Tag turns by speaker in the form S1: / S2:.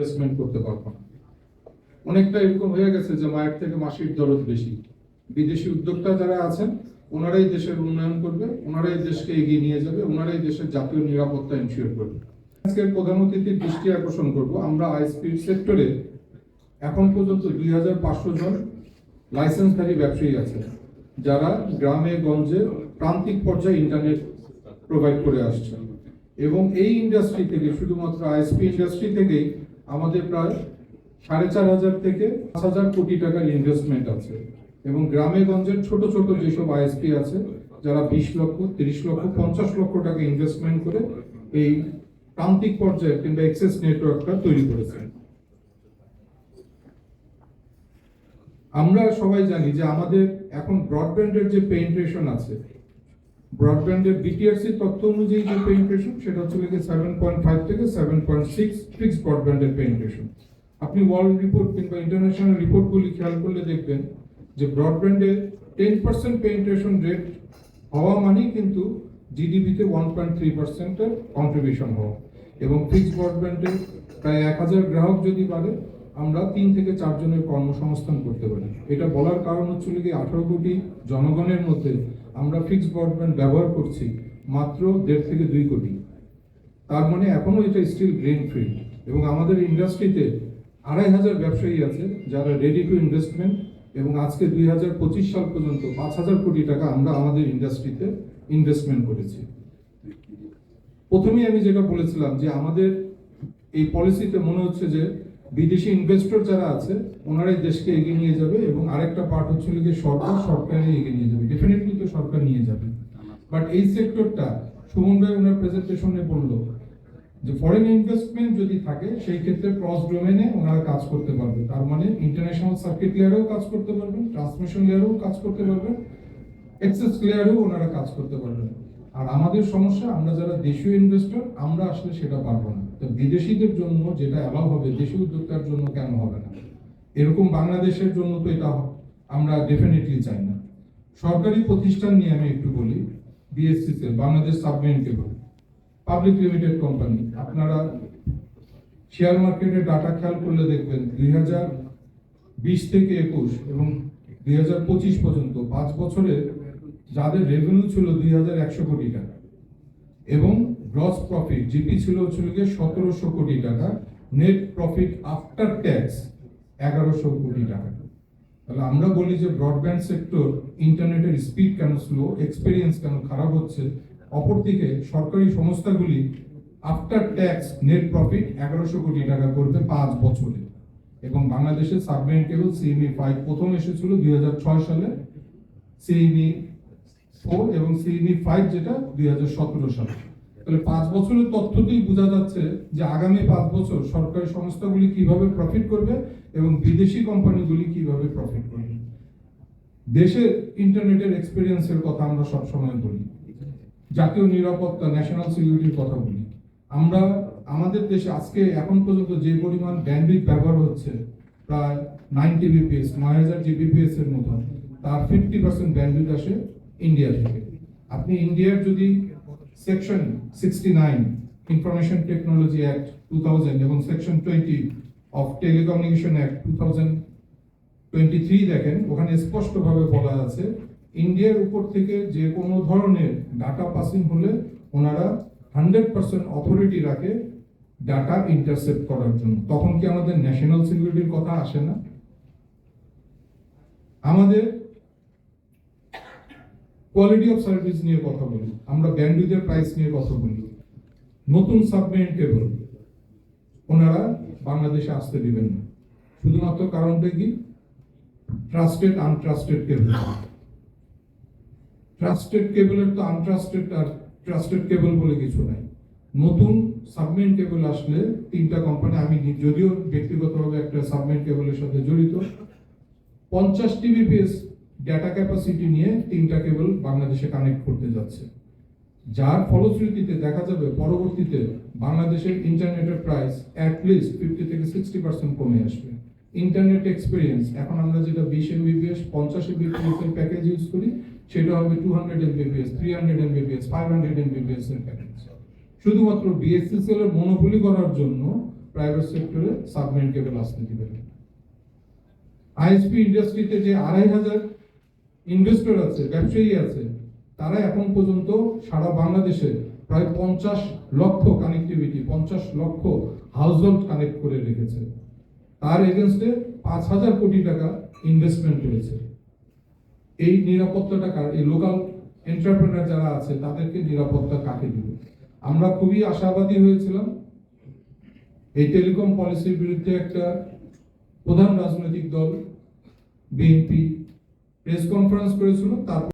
S1: Investment করতে পারব না। অনেকটা এরকম হয়ে গেছে যে মায়ের থেকে মাসির দরদ বেশি। বিদেশি উদ্যোক্তা যারা আছেন, ওনারাই দেশের উন্নয়ন করবে, ওনারাই দেশকে এগিয়ে নিয়ে যাবে, ওনারাই দেশের জাতীয় নিরাপত্তা ইনশিওর করবে। আজকের প্রধান অতিথির দৃষ্টি আকর্ষণ করব। আমরা আইএসপি সেক্টরে এখন পর্যন্ত দুই হাজার পাঁচশো জন লাইসেন্সধারী ব্যবসায়ী আছে যারা গ্রামে, গঞ্জে প্রান্তিক পর্যায়ে ইন্টারনেট প্রোভাইড করে আসছে এবং এই ইন্ডাস্ট্রি থেকে, শুধুমাত্র আইএসপি ইন্ডাস্ট্রি থেকেই আমাদের প্রায় সাড়ে চার হাজার থেকে পাঁচ হাজার কোটি টাকার ইনভেস্টমেন্ট আছে। এবং গ্রামে গঞ্জের ছোট ছোট যেসব আইএসপি আছে, যারা বিশ লক্ষ, তিরিশ লক্ষ, পঞ্চাশ লক্ষ টাকা ইনভেস্টমেন্ট করে এই প্রান্তিক পর্যায়ে কিংবা এক্সেস নেটওয়ার্কটা তৈরি করেছেন আমরা সবাই জানি যে আমাদের এখন ব্রডব্যান্ডের যে পেনিট্রেশন আছে ব্রডব্যান্ডের বিটিআরসি তথ্য অনুযায়ী যে পেনিট্রেশন সেটা হচ্ছে গিয়ে সেভেন পয়েন্ট ফাইভ থেকে সেভেন পয়েন্ট সিক্স ফিক্স ব্রডব্যান্ডের পেনিট্রেশন আপনি ওয়ার্ল্ড রিপোর্ট কিংবা ইন্টারন্যাশনাল রিপোর্টগুলি খেয়াল করলে দেখবেন যে ব্রডব্যান্ডে টেন পার্সেন্ট পেনিট্রেশন রেট হওয়া মানেই কিন্তু জিডিপিতে ওয়ান পয়েন্ট থ্রি পার্সেন্টের কন্ট্রিবিউশন হওয়া। এবং ফিক্সড ব্রডব্যান্ডে প্রায় এক হাজার গ্রাহক যদি বাড়ে, আমরা তিন থেকে চারজনের কর্মসংস্থান করতে পারি। এটা বলার কারণ হচ্ছে কি আঠারো কোটি জনগণের মধ্যে আমরা ফিক্সড ব্রডব্যান্ড ব্যবহার করছি মাত্র দেড় থেকে দুই কোটি। তার মানে এখনও এটা স্টিল গ্রিন ফিল্ড এবং আমাদের ইন্ডাস্ট্রিতে আড়াই হাজার ব্যবসায়ী আছে যারা রেডি টু ইনভেস্টমেন্ট এবং আজকে দুই হাজার পঁচিশ সাল পর্যন্ত পাঁচ হাজার কোটি টাকা আমরা আমাদের ইন্ডাস্ট্রিতে ইনভেস্টমেন্ট করেছি। প্রথমেই আমি যেটা বলেছিলাম যে আমাদের এই পলিসিতে মনে হচ্ছে যে বিদেশি ইনভেস্টর যারা আছে, ওনারাই দেশকে এগিয়ে নিয়ে যাবে এবং আরেকটা পার্ট হচ্ছে যে সরকার, সরকারই এগিয়ে নিয়ে যাবে। ডেফিনেটলি সরকার নিয়ে যাবে। বাট এই সেক্টরটা সুমন ভাই ওনার প্রেজেন্টেশনে বলল যে ফরেন ইনভেস্টমেন্ট যদি থাকে সেই ক্ষেত্রে ক্রস ডোমেনে ওনারা কাজ করতে পারবে। তার মানে ইন্টারন্যাশনাল সার্কিট লেয়ারেও কাজ করতে পারবেন ট্রান্সমিশন লেয়ারেও কাজ করতে পারবেন এক্সেস লেয়ারেও ওনারা কাজ করতে পারবেন। আর আমাদের সমস্যা আমরা যারা দেশীয় ইনভেস্টর আমরা আসলে সেটা পারব না। তো বিদেশিদের জন্য যেটা অ্যালাউ হবে দেশীয় উদ্যোক্তার জন্য কেন হবে না? এরকম বাংলাদেশের জন্য তো এটা আমরা ডেফিনেটলি চাই না। সরকারি প্রতিষ্ঠান নিয়ে আমি একটু বলি BSCCL Bangladesh submarine cable public limited company আপনারা শেয়ার মার্কেটের ডাটা খেয়াল করলে দেখবেন দুই হাজার বিশ থেকে একুশ এবং দুই হাজার পঁচিশ পর্যন্ত পাঁচ বছরে যাদের রেভিনিউ ছিল দুই হাজার একশো কোটি টাকা এবং গ্রস প্রফিট জিপি ছিল হচ্ছিল গিয়ে সতেরোশো কোটি টাকা নেট প্রফিট আফটার ট্যাক্স এগারোশো কোটি টাকা। তাহলে আমরা বলি যে ব্রডব্যান্ড সেক্টর ইন্টারনেটের স্পিড কেন স্লো এক্সপিরিয়েন্স কেন খারাপ হচ্ছে? অপরদিকে সরকারি সংস্থাগুলি আফটার ট্যাক্স নেট প্রফিট এগারোশো কোটি টাকা করবে পাঁচ বছরে। এবং বাংলাদেশের সাবমেরিন কেবল সিএমই ফাইভ প্রথম এসেছিল দুই হাজার ছয় সালে। সিএমই ফোর এবং সিএমই ফাইভ যেটা দুই হাজার সতেরো সালে। তাহলে পাঁচ বছরের তথ্যতেই বোঝা যাচ্ছে যে আগামী পাঁচ বছর সরকারি সংস্থাগুলি কীভাবে প্রফিট করবে এবং বিদেশি কোম্পানিগুলি কীভাবে প্রফিট করবে। দেশের ইন্টারনেটের এক্সপিরিয়েন্সের কথা আমরা সবসময় বলি। জাতীয় নিরাপত্তা ন্যাশনাল সিকিউরিটির কথা বলি। আমরা, আমাদের দেশে আজকে, এখন পর্যন্ত যে পরিমাণ ব্যান্ডউইথ ব্যবহার হচ্ছে, প্রায় নাইনটি বিপিএস নয় হাজার জিবিপিএস এর মতো। তার ফিফটি পার্সেন্ট ব্যান্ডউইথ আসে ইন্ডিয়া থেকে। আপনি ইন্ডিয়ার যদি section sixty nine information technology act two এবং section twenty of telecommunication act two twenty three দেখেন, ওখানে স্পষ্টভাবে বলা আছে, ইন্ডিয়ার উপর থেকে যে কোনো ধরনের ডাটা পাসিং হলে ওনারা হান্ড্রেড পার্সেন্ট অথরিটি রাখে ডাটা ইন্টারসেপ্ট করার জন্য। তখন কি আমাদের ন্যাশনাল সিকিউরিটির কথা আসে না? আমাদের কোয়ালিটি অফ সার্ভিস নিয়ে কথা বলি। আমরা ব্যান্ডউইথের প্রাইস নিয়ে কথা বলি। নতুন সাবমেরিন কেবল ওনারা বাংলাদেশে আসতে দিবেন না। শুধুমাত্র কারণটা কি? ট্রাস্টেড আনট্রাস্টেড কেবল ট্রাস্টেড কেবলের তো আনট্রাস্টেড আর ট্রাস্টেড কেবল বলে কিছু নাই। নতুন সাবমেরিন কেবল আসলে তিনটা কোম্পানি আমি যদিও ব্যক্তিগতভাবে একটা সাবমেরিন কেবলের সাথে জড়িত। পঞ্চাশ টিবিপিএস ডেটা ক্যাপাসিটি নিয়ে তিনটা কেবল বাংলাদেশে কানেক্ট করতে যাচ্ছে। যার ফলশ্রুতিতে দেখা যাবে পরবর্তীতে বাংলাদেশের ইন্টারনেটের প্রাইস অ্যাটলিস্ট ফিফটি থেকে সিক্সটি পার্সেন্ট কমে আসবে। ইন্টারনেট এক্সপিরিয়েন্স এখন আমরা যেটা বিশ এমবিপিএস পঞ্চাশ এমবিপিএস এর প্যাকেজ ইউজ করি, সেটা হবে two hundred Mbps three hundred Mbps five hundred Mbps এর প্যাকেজ শুধুমাত্র বিএসএসএল এর মনোপলি করার জন্য প্রাইভেট সেক্টরে সাবমেরিন কেবল আসতে দিবেন আইএসপি ইন্ডাস্ট্রিতে যে আড়াই হাজার ইনভেস্টর আছে, ব্যবসায়ী আছে, তারা এখন পর্যন্ত সারা বাংলাদেশে প্রায় পঞ্চাশ লক্ষ কানেক্টিভিটি পঞ্চাশ লক্ষ হাউসহোল্ড কানেক্ট করে রেখেছে। তার এগেনস্টে পাঁচ হাজার কোটি টাকা ইনভেস্টমেন্ট করেছে এই নিরাপত্তাটা কার- এই লোকাল এন্টারপ্রেনার যারা আছে, তাদেরকে নিরাপত্তা কাকে দিবে? আমরা খুবই আশাবাদী হয়েছিলাম। এই টেলিকম পলিসির বিরুদ্ধে একটা প্রধান রাজনৈতিক দল BNP eles, quando foram escolhidos, lutaram.